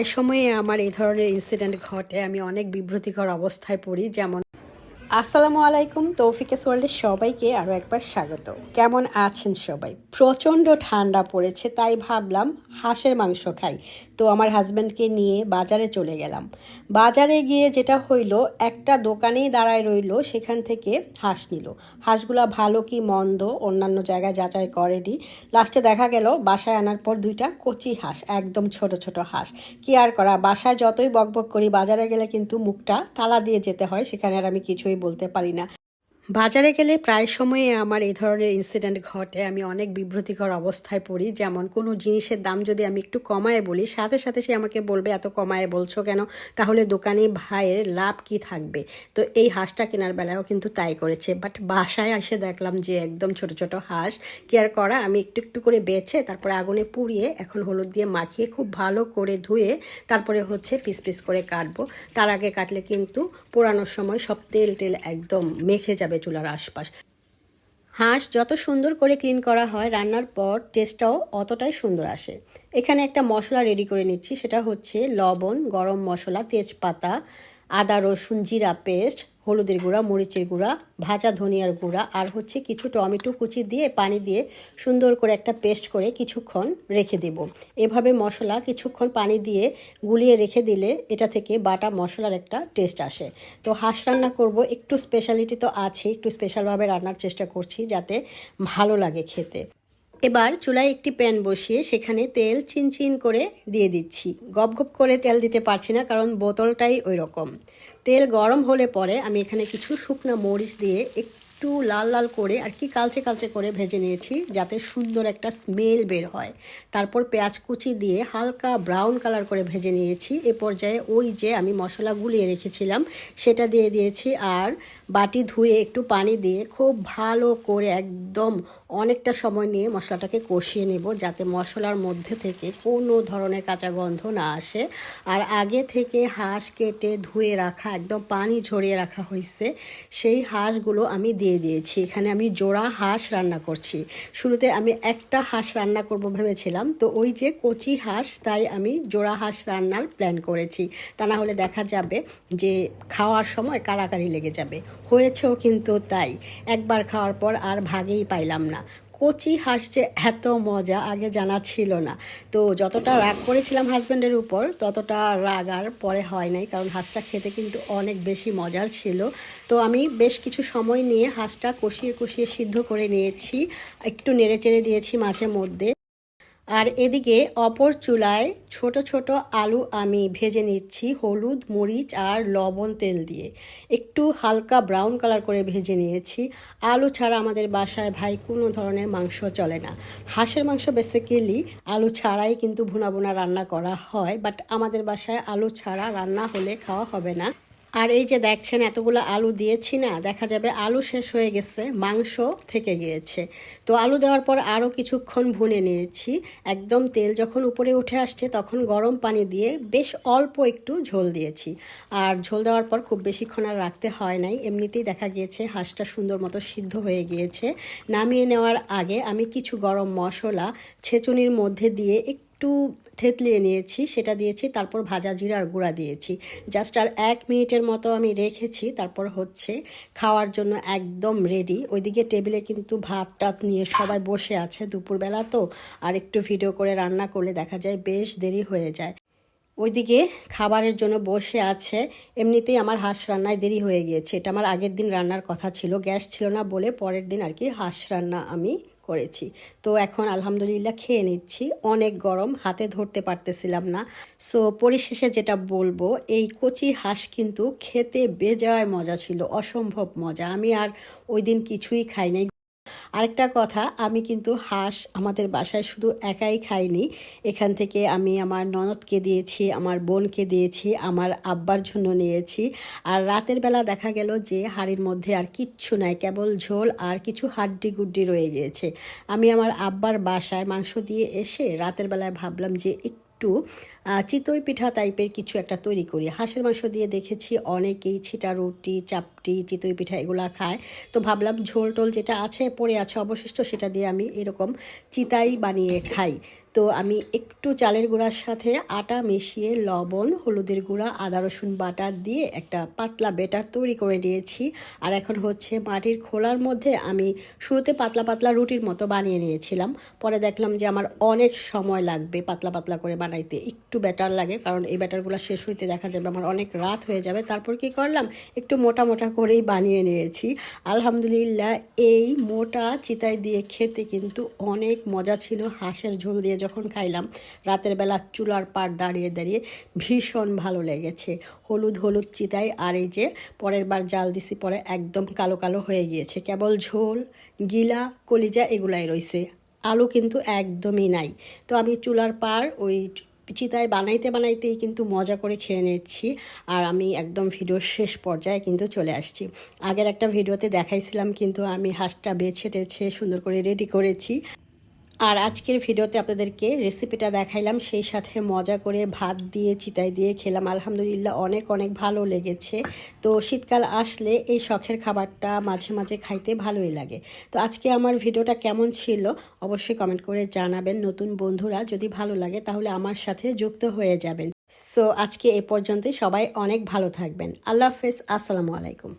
এই সময়ে আমার এই ধরনের ইনসিডেন্ট ঘটে, আমি অনেক বিব্রতিকর অবস্থায় পড়ি, যেমন আসসালামু আলাইকুম, তৌফিকেস ওয়ার্ল্ডের সবাইকে আরও একবার স্বাগত। কেমন আছেন সবাই? প্রচণ্ড ঠান্ডা পড়েছে, তাই ভাবলাম হাঁসের মাংস খাই। তো আমার হাজব্যান্ডকে নিয়ে বাজারে চলে গেলাম। বাজারে গিয়ে যেটা হইল, একটা দোকানেই দাঁড়ায় রইল, সেখান থেকে হাঁস নিল। হাঁসগুলা ভালো কি মন্দ, অন্যান্য জায়গায় যাচাই করেনি। লাস্টে দেখা গেল, বাসায় আনার পর দুইটা কচি হাঁস, একদম ছোট ছোট হাঁস। কি আর করা, বাসায় যতই বকবক করি, বাজারে গেলে কিন্তু মুখটা তালা দিয়ে যেতে হয়, সেখানে আর আমি কিছুই বলতে পারি না। বাজারে গেলে প্রায় সময়ে আমার এই ধরনের ইনসিডেন্ট ঘটে। আমি অনেক বিব্রতিকর অবস্থায় পড়ি। যেমন কোনো জিনিসের দাম যদি আমি একটু কমায় বলি, সাথে সাথে সে আমাকে বলবে, এত কমায় বলছো কেন? তাহলে দোকানে ভাইয়ের লাভ কি থাকবে? তো এই হাঁসটা কেনার বেলায়ও কিন্তু তাই করেছে। বাট বাসায় এসে দেখলাম যে একদম ছোট ছোট হাঁস। কেয়ার করা? আমি একটু একটু করে বেছে তারপরে আগুনে পুড়িয়ে, এখন হলুদ দিয়ে মাখিয়ে, খুব ভালো করে ধুয়ে, তারপরে হচ্ছে পিস পিস করে কাটবো। তার আগে কাটলে কিন্তু পোড়ানোর সময় সব তেল টেল একদম মেখে যাবে। চুলার আশপাশ। হাঁস যত সুন্দর করে ক্লিন করা হয়, রান্নার পর টেস্টটাও অতটাই সুন্দর আসে। এখানে একটা মশলা রেডি করে নিচ্ছি, সেটা হচ্ছে লবণ, গরম মশলা, তেজপাতা, আদা, রসুন, জিরা পেস্ট হলুদের গুঁড়া, মরিচের গুঁড়া, ভাজা ধনিয়ার গুঁড়া আর হচ্ছে কিছু টমেটো কুচি দিয়ে, পানি দিয়ে সুন্দর করে একটা পেস্ট করে কিছুক্ষণ রেখে দেব। এভাবে মশলা কিছুক্ষণ পানি দিয়ে গুলিয়ে রেখে দিলে এটা থেকে বাটা মশলার একটা টেস্ট আসে। তো হাঁস রান্না করব, একটু স্পেশালিটি তো আছে একটু স্পেশালভাবে রান্নার চেষ্টা করছি যাতে ভালো লাগে খেতে। এবার চুলায় একটি প্যান বসিয়ে সেখানে তেল চিনচিন করে দিয়ে দিচ্ছি। গপ গপ করে তেল দিতে পারছি না কারণ বোতলটাই ওই রকম তেল গরম হলে পরে আমি এখানে কিছু শুকনো মরিচ দিয়ে একটু লাল লাল করে আর কি কালচে কালচে করে ভেজে নিয়েছি যাতে সুন্দর একটা স্মেল বের হয়। তারপর পেঁয়াজ কুচি দিয়ে হালকা ব্রাউন কালার করে ভেজে নিয়েছি। এ পর্যায়ে ওই যে আমি মশলা গুলিয়ে রেখেছিলাম সেটা দিয়ে দিয়েছি আর বাটি ধুয়ে একটু পানি দিয়ে খুব ভালো করে একদম অনেকটা সময় নিয়ে মশলাটাকে কষিয়ে নেব যাতে মশলার মধ্যে থেকে কোনো ধরনের কাঁচা গন্ধ না আসে। আর আগে থেকে হাঁস কেটে ধুয়ে রাখা, একদম পানি ঝরিয়ে রাখা হয়েছে, সেই হাঁসগুলো আমি দিয়ে দিয়েছি। এখানে আমি জোড়া হাঁস রান্না করছি। শুরুতে আমি একটা হাঁস রান্না করব ভেবেছিলাম, তো ওই যে কচি হাঁস, তাই আমি জোড়া হাঁস রান্নার প্ল্যান করেছি। তা না হলে দেখা যাবে যে খাওয়ার সময় কারাকারি লেগে যাবে। হয়েছেও কিন্তু তাই। একবার খাওয়ার পর আর ভাগেই পাইলাম না। কচি হাসছে এত মজা, আগে জানা ছিল না। তো যতটা রাগ করেছিলাম হাজব্যান্ডের উপর, ততটা রাগ আর পরে হয় নাই, কারণ হাঁসটা খেতে কিন্তু অনেক বেশি মজার ছিল। তো আমি বেশ কিছু সময় নিয়ে হাঁসটা কষিয়ে কষিয়ে সিদ্ধ করে নিয়েছি, একটু নেড়ে চেড়ে দিয়েছি মাঝে মধ্যে। আর এদিকে অপর চুলায় ছোট ছোট আলু আমি ভেজে নিচ্ছি হলুদ, মরিচ আর লবণ তেল দিয়ে। একটু হালকা ব্রাউন কালার করে ভেজে নিয়েছি। আলু ছাড়া আমাদের বাসায় ভাই কোনো ধরনের মাংস চলে না। হাঁসের মাংস বেসিক্যালি আলু ছাড়াই কিন্তু ভুনা ভুনা রান্না করা হয় বাট আমাদের বাসায় আলু ছাড়া রান্না হলে খাওয়া হবে না। আর এই যে দেখছেন, এতগুলো আলু দিয়েছি না, দেখা যাবে আলু শেষ হয়ে গেছে, মাংস থেকে গিয়েছে। তো আলু দেওয়ার পর আরও কিছুক্ষণ ভুনে নিয়েছি। একদম তেল যখন উপরে উঠে আসছে, তখন গরম পানি দিয়ে বেশ অল্প একটু ঝোল দিয়েছি। আর ঝোল দেওয়ার পর খুব বেশিক্ষণ আর রাখতে হয় নাই। এমনিতেই দেখা গিয়েছে হাঁসটা সুন্দর মতো সিদ্ধ হয়ে গিয়েছে। নামিয়ে নেওয়ার আগে আমি কিছু গরম মশলা ছেঁচুনির মধ্যে দিয়ে একটু থেতলিয়ে নিয়েছি, সেটা দিয়েছি, তারপর ভাজা জিরার গুঁড়া দিয়েছি। জাস্ট আর এক মিনিটের মতো আমি রেখেছি, তারপর হচ্ছে খাওয়ার জন্য একদম রেডি ওইদিকে টেবিলে কিন্তু ভাত টাত নিয়ে সবাই বসে আছে দুপুরবেলা তো, আর একটু ভিডিও করে রান্না করলে দেখা যায় বেশ দেরি হয়ে যায়। ওইদিকে খাবারের জন্য বসে আছে, এমনিতেই আমার হাঁস রান্নায় দেরি হয়ে গিয়েছে। এটা আমার আগের দিন রান্নার কথা ছিল, গ্যাস ছিল না বলে পরের দিন আর কি হাঁস রান্না আমি করেছি। তো এখন আলহামদুলিল্লাহ খেয়ে নিচ্ছি। অনেক গরম, হাতে ধরতে পারতেছিলাম না। সো পরিশেষে যেটা বলব, এই কচি হাঁস কিন্তু খেতে বেজায় মজা ছিল, অসম্ভব মজা। আমি আর ওই দিন কিছুই খাই নাই আরেকটা কথা, আমি কিন্তু হাঁস আমাদের বাসায় শুধু একাই খাইনি। এখান থেকে আমি আমার ননদকে দিয়েছি, আমার বোনকে দিয়েছি, আমার আব্বার জন্য নিয়েছি। আর রাতের বেলা দেখা গেল যে হাড়ির মধ্যে আর কিচ্ছু নাই, কেবল ঝোল আর কিছু হাড্ডি গুড্ডি রয়ে গিয়েছে। আমি আমার আব্বার বাসায় মাংস দিয়ে এসে রাতের বেলায় ভাবলাম যে একটু চিতই পিঠা টাইপের কিছু একটা তৈরি করি। হাঁসের মাংস দিয়ে দেখেছি অনেকেই ছিটা রুটি, চাপটি, চিতই পিঠা এগুলা খায়। তো ভাবলাম ঝোল টোল যেটা আছে, পড়ে আছে অবশিষ্ট, সেটা দিয়ে আমি এরকম চিতাই বানিয়ে খাই। তো আমি একটু চালের গুঁড়ার সাথে আটা মিশিয়ে লবণ, হলুদের গুঁড়া, আদা, রসুন বাটার দিয়ে একটা পাতলা বেটার তৈরি করে নিয়েছি। আর এখন হচ্ছে মাটির খোলার মধ্যে আমি শুরুতে পাতলা পাতলা রুটির মতো বানিয়ে নিয়েছিলাম। পরে দেখলাম যে আমার অনেক সময় লাগবে পাতলা পাতলা করে বানাইতে। একটু ব্যাটার লাগে, কারণ এই ব্যাটারগুলো শেষ হইতে দেখা যাবে, আমার অনেক রাত হয়ে যাবে। তারপর কি করলাম? একটু মোটা মোটা করেই বানিয়ে নিয়েছি। আলহামদুলিল্লাহ, এই মোটা চিতাই দিয়ে খেতে কিন্তু অনেক মজা ছিল। হাঁসের ঝোল দিয়ে যখন খাইলাম, রাতের বেলা চুলার পাড় দাঁড়িয়ে দাঁড়িয়ে ভীষণ ভালো লেগেছে। হলুদ হলুদ চিতাই আর এই যে পরের বার জাল দিছি পরে একদম কালো কালো হয়ে গিয়েছে। কেবল ঝোল, গিলা, কলিজা এগুলাই রয়েছে আলু কিন্তু একদমই নাই। তো আমি চুলার পার ওই চিতায় বানাইতে বানাইতেই কিন্তু মজা করে খেয়ে নিচ্ছি আর আমি একদম ভিডিওর শেষ পর্যায়ে কিন্তু চলে আসছি। আগের একটা ভিডিওতে দেখাইছিলাম কিন্তু আমি হাঁসটা বেছে টেছে সুন্দর করে রেডি করেছি। আর আজকের ভিডিওতে আপনাদেরকে রেসিপিটা দেখাইলাম, সেই সাথে মজা করে ভাত দিয়ে, চিতাই দিয়ে খেলাম। আলহামদুলিল্লাহ অনেক অনেক ভালো লেগেছে। তো শীতকাল আসলে এই শখের খাবারটা মাঝে মাঝে খাইতে ভালোই লাগে। তো আজকে আমার ভিডিওটা কেমন ছিল অবশ্যই কমেন্ট করে জানাবেন। নতুন বন্ধুরা যদি ভালো লাগে তাহলে আমার সাথে যুক্ত হয়ে যাবেন। সো আজকে এ পর্যন্তই। সবাই অনেক ভালো থাকবেন। আল্লাহ হাফেজ। আসসালামু আলাইকুম।